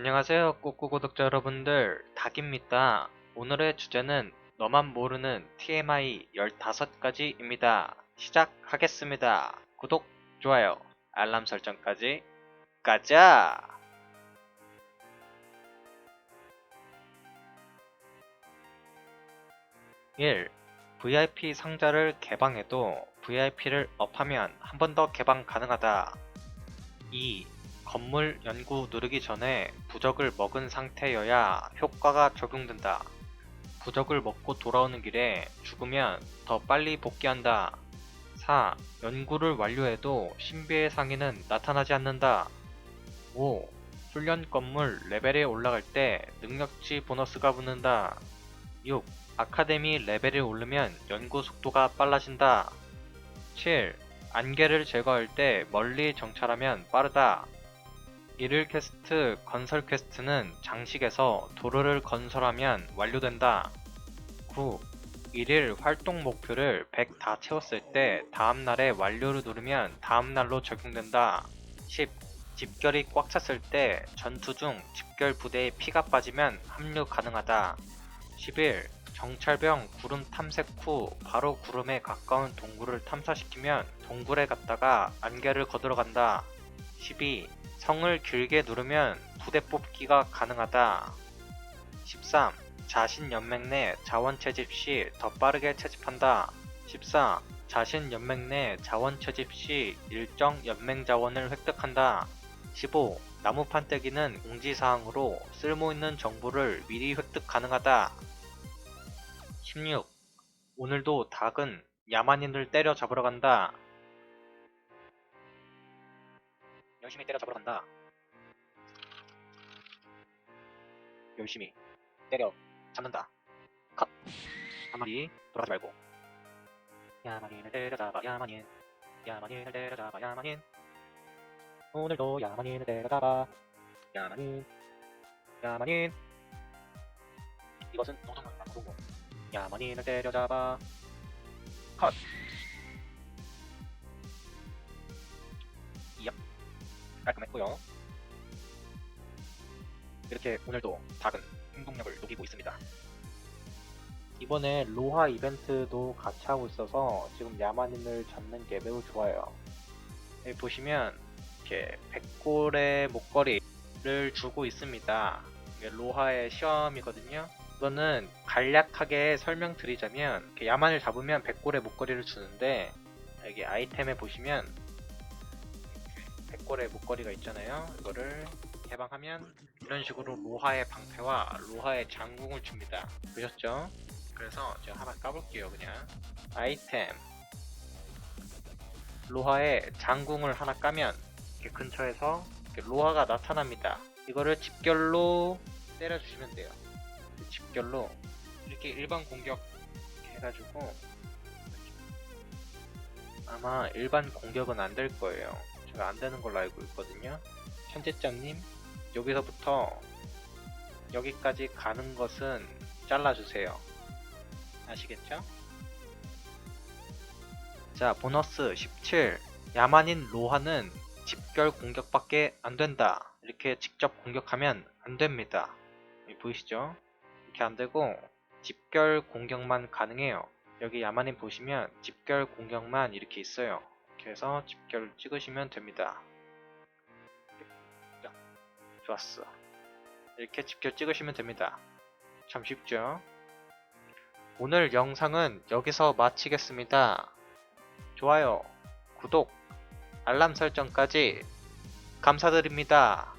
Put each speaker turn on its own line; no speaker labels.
안녕하세요 꾸꾸 구독자 여러분들 닭입니다 오늘의 주제는 너만 모르는 TMI 15가지입니다 시작하겠습니다 구독, 좋아요, 알람 설정까지 가자 1. VIP 상자를 개방해도 VIP를 업하면 한 번 더 개방 가능하다 2. 건물 연구 누르기 전에 부적을 먹은 상태여야 효과가 적용된다. 부적을 먹고 돌아오는 길에 죽으면 더 빨리 복귀한다. 4. 연구를 완료해도 신비의 상인은 나타나지 않는다. 5. 훈련 건물 레벨이 올라갈 때 능력치 보너스가 붙는다. 6. 아카데미 레벨이 오르면 연구 속도가 빨라진다. 7. 안개를 제거할 때 멀리 정찰하면 빠르다. 일일 퀘스트 건설 퀘스트는 장식에서 도로를 건설하면 완료된다. 9. 일일 활동 목표를 100 다 채웠을 때 다음 날에 완료를 누르면 다음 날로 적용된다. 10. 집결이 꽉 찼을 때 전투 중 집결 부대에 피가 빠지면 합류 가능하다. 11. 정찰병 구름 탐색 후 바로 구름에 가까운 동굴을 탐사시키면 동굴에 갔다가 안개를 거들어 간다. 12. 성을 길게 누르면 부대 뽑기가 가능하다. 13. 자신 연맹 내 자원 채집 시 더 빠르게 채집한다. 14. 자신 연맹 내 자원 채집 시 일정 연맹 자원을 획득한다. 15. 나무 판때기는 공지사항으로 쓸모있는 정보를 미리 획득 가능하다. 16. 오늘도 닭은 야만인을 때려 잡으러 간다. 열심히 때려 잡으러 간다. 열심히 때려 잡는다. 컷. 한 마리 돌아가지 말고. 야만인을 때려잡아 야만인. 야만인을 때려잡아 야만인. 오늘도 야만인을 때려잡아 야만인. 야만인. 이것은 노동은 바꾸고 야만인을 때려잡아 컷. 깔끔했고요. 이렇게 오늘도 닭은 행동력을 녹이고 있습니다. 이번에 로하 이벤트도 같이 하고 있어서 지금 야만인을 잡는 게 매우 좋아요. 여기 보시면 이렇게 백골의 목걸이를 주고 있습니다. 로하의 시험이거든요. 이거는 간략하게 설명드리자면 야만을 잡으면 백골의 목걸이를 주는데 여기 아이템에 보시면 백골의 목걸이가 있잖아요. 이거를 개방하면 이런 식으로 로하의 방패와 로하의 장궁을 줍니다. 보셨죠? 그래서 제가 하나 까볼게요. 그냥 아이템 로하의 장궁을 하나 까면 이렇게 근처에서 이렇게 로하가 나타납니다. 이거를 집결로 때려주시면 돼요. 집결로 이렇게 일반 공격 해가지고 아마 일반 공격은 안 될 거예요. 제가 안 되는 걸로 알고 있거든요. 현재장님 여기서부터 여기까지 가는 것은 잘라주세요. 아시겠죠? 자 보너스 17 야만인 로하는 집결 공격밖에 안 된다. 이렇게 직접 공격하면 안 됩니다. 여기 보이시죠? 이렇게 안 되고 집결 공격만 가능해요. 여기 야만인 보시면 집결 공격만 이렇게 있어요. 이렇게 해서 집결 찍으시면 됩니다. 자, 좋았어. 이렇게 집결 찍으시면 됩니다. 참 쉽죠? 오늘 영상은 여기서 마치겠습니다. 좋아요, 구독, 알람 설정까지 감사드립니다.